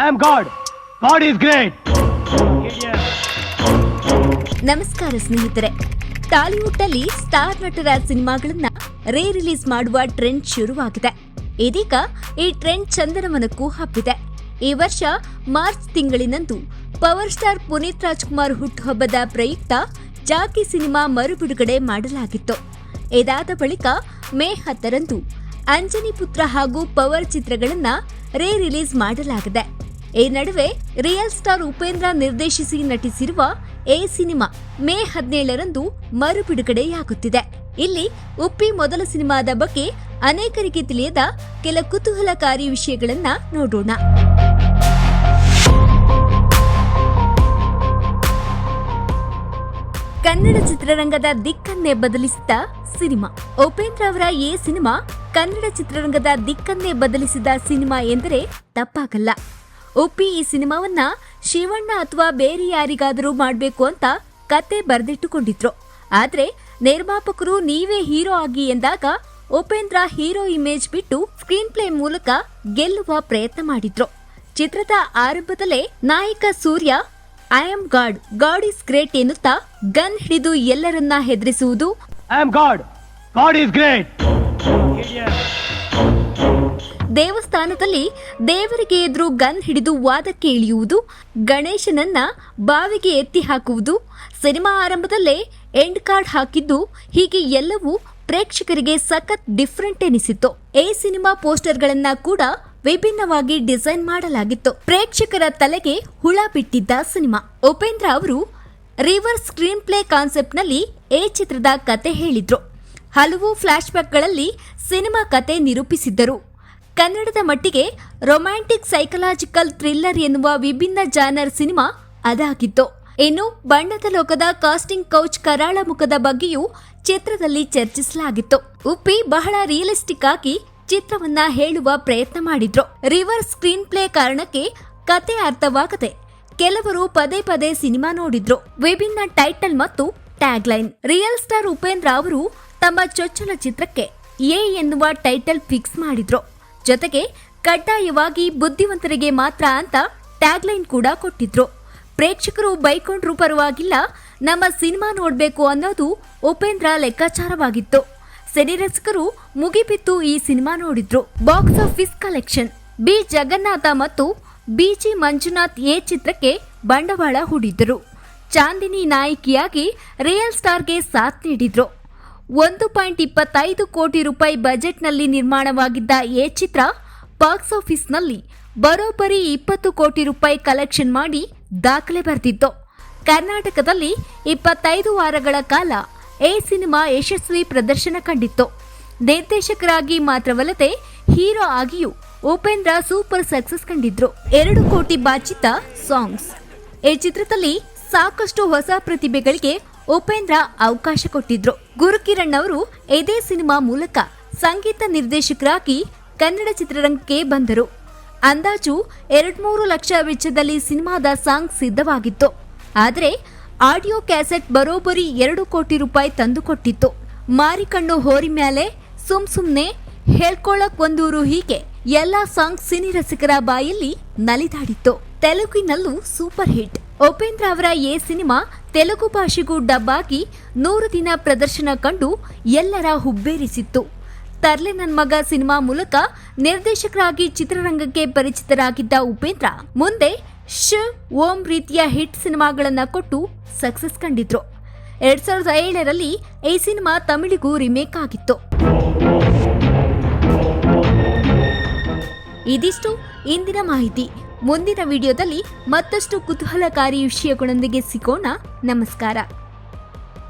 I am God. God is great. ನಮಸ್ಕಾರ ಸ್ನೇಹಿತರೆ. Tollywood ಅಲ್ಲಿ ಸ್ಟಾರ್ ನಟರ ಸಿನಿಮಾಗಳನ್ನ ರೇ ರಿಲೀಸ್ ಮಾಡುವ ಟ್ರೆಂಡ್ ಶುರುವಾಗಿದೆ. ಇದೀಗ ಈ ಟ್ರೆಂಡ್ ಚಂದನವನಕ್ಕೂ ಹಬ್ಬಿದೆ. ಈ ವರ್ಷ ಮಾರ್ಚ್ ತಿಂಗಳಿನಂದು ಪವರ್ ಸ್ಟಾರ್ ಪುನೀತ್ ರಾಜ್ಕುಮಾರ್ ಹುಟ್ಟುಹಬ್ಬದ ಪ್ರಯುಕ್ತ ಜಾಕಿ ಸಿನಿಮಾ ಮರುಬಿಡುಗಡೆ ಮಾಡಲಾಗಿತ್ತು. ಇದಾದ ಬಳಿಕ ಮೇ ಹತ್ತರಂದು ಅಂಜನಿ ಪುತ್ರ ಹಾಗೂ ಪವರ್ ಚಿತ್ರಗಳನ್ನ ರೇ ರಿಲೀಸ್ ಮಾಡಲಾಗಿದೆ. ಈ ನಡುವೆ ರಿಯಲ್ ಸ್ಟಾರ್ ಉಪೇಂದ್ರ ನಿರ್ದೇಶಿಸಿ ನಟಿಸಿರುವ ಎ ಸಿನಿಮಾ ಮೇ ಹದಿನೇಳರಂದು ಮರು ಬಿಡುಗಡೆಯಾಗುತ್ತಿದೆ ಇಲ್ಲಿ ಉಪ್ಪಿ ಮೊದಲ ಸಿನಿಮಾದ ಬಗ್ಗೆ ಅನೇಕರಿಗೆ ತಿಳಿಯದ ಕೆಲ ಕುತೂಹಲಕಾರಿ ವಿಷಯಗಳನ್ನ ನೋಡೋಣ. ಕನ್ನಡ ಚಿತ್ರರಂಗದ ದಿಕ್ಕನ್ನೇ ಬದಲಿಸಿದ ಸಿನಿಮಾ. ಉಪೇಂದ್ರ ಅವರ ಎ ಸಿನಿಮಾ ಕನ್ನಡ ಚಿತ್ರರಂಗದ ದಿಕ್ಕನ್ನೇ ಬದಲಿಸಿದ ಸಿನಿಮಾ ಎಂದರೆ ತಪ್ಪಾಗಲ್ಲ. ಉಪ್ಪಿ ಈ ಸಿನಿಮಾವನ್ನ ಶಿವಣ್ಣ ಅಥವಾ ಬೇರೆ ಯಾರಿಗಾದರೂ ಮಾಡಬೇಕು ಅಂತ ಕತೆ ಬರೆದಿಟ್ಟುಕೊಂಡಿದ್ರು ಆದ್ರೆ ನಿರ್ಮಾಪಕರು ನೀವೇ ಹೀರೋ ಆಗಿ ಎಂದಾಗ ಉಪೇಂದ್ರ ಹೀರೋ ಇಮೇಜ್ ಬಿಟ್ಟು ಸ್ಕ್ರೀನ್ ಪ್ಲೇ ಮೂಲಕ ಗೆಲ್ಲುವ ಪ್ರಯತ್ನ ಮಾಡಿದ್ರು ಚಿತ್ರದ ಆರಂಭದಲ್ಲೇ ನಾಯಕ Surya, I am God God is great ಎನ್ನುತ್ತಾ ಗನ್ ಹಿಡಿದು ಎಲ್ಲರನ್ನ ಹೆದರಿಸುವುದು I am God God is great. ದೇವಸ್ಥಾನದಲ್ಲಿ ದೇವರಿಗೆ ಎದುರು ಗನ್ ಹಿಡಿದು ವಾದಕ್ಕೆ ಇಳಿಯುವುದು, ಗಣೇಶನನ್ನ ಬಾವಿಗೆ ಎತ್ತಿ ಹಾಕುವುದು, ಸಿನಿಮಾ ಆರಂಭದಲ್ಲೇ ಎಂಡ್ ಕಾರ್ಡ್ ಹಾಕಿದ್ದು ಹೀಗೆ ಎಲ್ಲವೂ ಪ್ರೇಕ್ಷಕರಿಗೆ ಸಖತ್ ಡಿಫ್ರೆಂಟ್ ಎನಿಸಿತ್ತು. ಎ ಸಿನಿಮಾ ಪೋಸ್ಟರ್ಗಳನ್ನ ಕೂಡ ವಿಭಿನ್ನವಾಗಿ ಡಿಸೈನ್ ಮಾಡಲಾಗಿತ್ತು. ಪ್ರೇಕ್ಷಕರ ತಲೆಗೆ ಹುಳ ಬಿಟ್ಟಿದ್ದ ಸಿನಿಮಾ. ಉಪೇಂದ್ರ ಅವರು ರಿವರ್ಸ್ ಸ್ಕ್ರೀನ್ ಪ್ಲೇ ಕಾನ್ಸೆಪ್ಟ್ನಲ್ಲಿ ಎ ಚಿತ್ರದ ಕತೆ ಹೇಳಿದ್ರು. ಹಲವು ಫ್ಲಾಶ್ಬ್ಯಾಕ್ಗಳಲ್ಲಿ ಸಿನಿಮಾ ಕತೆ ನಿರೂಪಿಸಿದ್ದರು. ಕನ್ನಡದ ಮಟ್ಟಿಗೆ ರೊಮ್ಯಾಂಟಿಕ್ ಸೈಕಲಾಜಿಕಲ್ ಥ್ರಿಲ್ಲರ್ ಎನ್ನುವ ವಿಭಿನ್ನ ಜಾನರ್ ಸಿನಿಮಾ ಅದಾಗಿತ್ತು. ಇನ್ನು ಬಣ್ಣದ ಲೋಕದ ಕಾಸ್ಟಿಂಗ್ ಕೌಚ್ ಕರಾಳ ಮುಖದ ಬಗ್ಗೆಯೂ ಚಿತ್ರದಲ್ಲಿ ಚರ್ಚಿಸಲಾಗಿತ್ತು. ಉಪ್ಪಿ ಬಹಳ ರಿಯಲಿಸ್ಟಿಕ್ ಆಗಿ ಚಿತ್ರವನ್ನ ಹೇಳುವ ಪ್ರಯತ್ನ ಮಾಡಿದ್ರು. ರಿವರ್ಸ್ ಸ್ಕ್ರೀನ್ ಪ್ಲೇ ಕಾರಣಕ್ಕೆ ಕತೆ ಅರ್ಥವಾಗದೆ ಕೆಲವರು ಪದೇ ಪದೇ ಸಿನಿಮಾ ನೋಡಿದ್ರು. ವಿಭಿನ್ನ ಟೈಟಲ್ ಮತ್ತು tag line real star Upendra ಅವರು ತಮ್ಮ ಚೊಚ್ಚಲ ಚಿತ್ರಕ್ಕೆ ಎ ಎನ್ನುವ ಟೈಟಲ್ ಫಿಕ್ಸ್ ಮಾಡಿದ್ರು. ಜೊತೆಗೆ ಕಡ್ಡಾಯವಾಗಿ ಬುದ್ಧಿವಂತರಿಗೆ ಮಾತ್ರ ಅಂತ ಟ್ಯಾಗ್ಲೈನ್ ಕೂಡ ಕೊಟ್ಟಿದ್ರು. ಪ್ರೇಕ್ಷಕರು ಬೈಕೊಂಡ್ರೂ ಪರವಾಗಿಲ್ಲ, ನಮ್ಮ ಸಿನಿಮಾ ನೋಡಬೇಕು ಅನ್ನೋದು ಉಪೇಂದ್ರ ಲೆಕ್ಕಾಚಾರವಾಗಿತ್ತು. ಸಿನಿರಸಿಕರು ಮುಗಿಬಿತ್ತು ಈ ಸಿನಿಮಾ ನೋಡಿದ್ರು. Box office collection, B. Jagannatha ಮತ್ತು ಬಿಜಿ ಮಂಜುನಾಥ್ ಎ ಚಿತ್ರಕ್ಕೆ ಬಂಡವಾಳ ಹೂಡಿದ್ದರು. ಚಾಂದಿನಿ ನಾಯಕಿಯಾಗಿ ರಿಯಲ್ ಸ್ಟಾರ್ಗೆ ಸಾಥ್ ನೀಡಿದ್ರು. ಒಂದು ಪಾಯಿಂಟ್ ಇಪ್ಪತ್ತೈದು ಕೋಟಿ ರೂಪಾಯಿ ಬಜೆಟ್ನಲ್ಲಿ ನಿರ್ಮಾಣವಾಗಿದ್ದ ಎ ಚಿತ್ರ ಬಾಕ್ಸ್ ಆಫೀಸ್ನಲ್ಲಿ ಬರೋಬ್ಬರಿ ಇಪ್ಪತ್ತು ಕೋಟಿ ರೂಪಾಯಿ ಕಲೆಕ್ಷನ್ ಮಾಡಿ ದಾಖಲೆ ಬರೆದಿತ್ತು ಕರ್ನಾಟಕದಲ್ಲಿ ಇಪ್ಪತ್ತೈದು ವಾರಗಳ ಕಾಲ ಎ ಸಿನಿಮಾ ಯಶಸ್ವಿ ಪ್ರದರ್ಶನ ಕಂಡಿತ್ತು. ನಿರ್ದೇಶಕರಾಗಿ ಮಾತ್ರವಲ್ಲದೆ ಹೀರೋ ಆಗಿಯೂ ಉಪೇಂದ್ರ ಸೂಪರ್ ಸಕ್ಸಸ್ ಕಂಡಿದ್ರು. ಎರಡು ಕೋಟಿ ಬಾಚಿತ ಸಾಂಗ್ಸ್. ಈ ಚಿತ್ರದಲ್ಲಿ ಸಾಕಷ್ಟು ಹೊಸ ಪ್ರತಿಭೆಗಳಿಗೆ ಉಪೇಂದ್ರ ಅವಕಾಶ ಕೊಟ್ಟಿದ್ರು. ಗುರುಕಿರಣ್ ಅವರು ಇದೇ ಸಿನಿಮಾ ಮೂಲಕ ಸಂಗೀತ ನಿರ್ದೇಶಕರಾಗಿ ಕನ್ನಡ ಚಿತ್ರರಂಗಕ್ಕೆ ಬಂದರು. ಅಂದಾಜು ಎರಡ್ಮೂರು ಲಕ್ಷ ವೆಚ್ಚದಲ್ಲಿ ಸಿನಿಮಾದ ಸಾಂಗ್ ಸಿದ್ಧವಾಗಿತ್ತು. ಆದರೆ ಆಡಿಯೋ ಕ್ಯಾಸೆಟ್ ಬರೋಬ್ಬರಿ ಎರಡು ಕೋಟಿ ರೂಪಾಯಿ ತಂದುಕೊಟ್ಟಿತ್ತು. ಮಾರಿಕಣ್ಣು ಹೋರಿ ಮ್ಯಾಲೆ ಸುಮ್ ಸುಮ್ನೆ ಹೇಳ್ಕೊಳಕ್ ಒಂದೂರು ಹೀಗೆ ಎಲ್ಲಾ ಸಾಂಗ್ ಸಿನಿ ರಸಿಕರ ಬಾಯಲ್ಲಿ ನಲಿದಾಡಿತ್ತು. ತೆಲುಗಿನಲ್ಲೂ ಸೂಪರ್ ಹಿಟ್. ಉಪೇಂದ್ರ ಅವರ ಎ ಸಿನಿಮಾ ತೆಲುಗು ಭಾಷೆಗೂ ಡಬ್ಬಾಗಿ ನೂರು ದಿನ ಪ್ರದರ್ಶನ ಕಂಡು ಎಲ್ಲರ ಹುಬ್ಬೇರಿಸಿತ್ತು. ತರ್ಲೆ ನನ್ ಮಗ ಸಿನಿಮಾ ಮೂಲಕ ನಿರ್ದೇಶಕರಾಗಿ ಚಿತ್ರರಂಗಕ್ಕೆ ಪರಿಚಿತರಾಗಿದ್ದ ಉಪೇಂದ್ರ ಮುಂದೆ ಶ ಓಂ ರೀತಿಯ ಹಿಟ್ ಸಿನಿಮಾಗಳನ್ನ ಕೊಟ್ಟು ಸಕ್ಸಸ್ ಕಂಡಿದ್ರು. ಎರಡ್ ಸಾವಿರದ ಏಳರಲ್ಲಿ ಈ ಸಿನಿಮಾ ತಮಿಳಿಗೂ ರಿಮೇಕ್ ಆಗಿತ್ತು. ಇದಿಷ್ಟು ಇಂದಿನ ಮಾಹಿತಿ. ಮುಂದಿನ ವಿಡಿಯೋದಲ್ಲಿ ಮತ್ತಷ್ಟು ಕುತೂಹಲಕಾರಿ ವಿಷಯಗಳೊಂದಿಗೆ ಸಿಗೋಣ. ನಮಸ್ಕಾರ.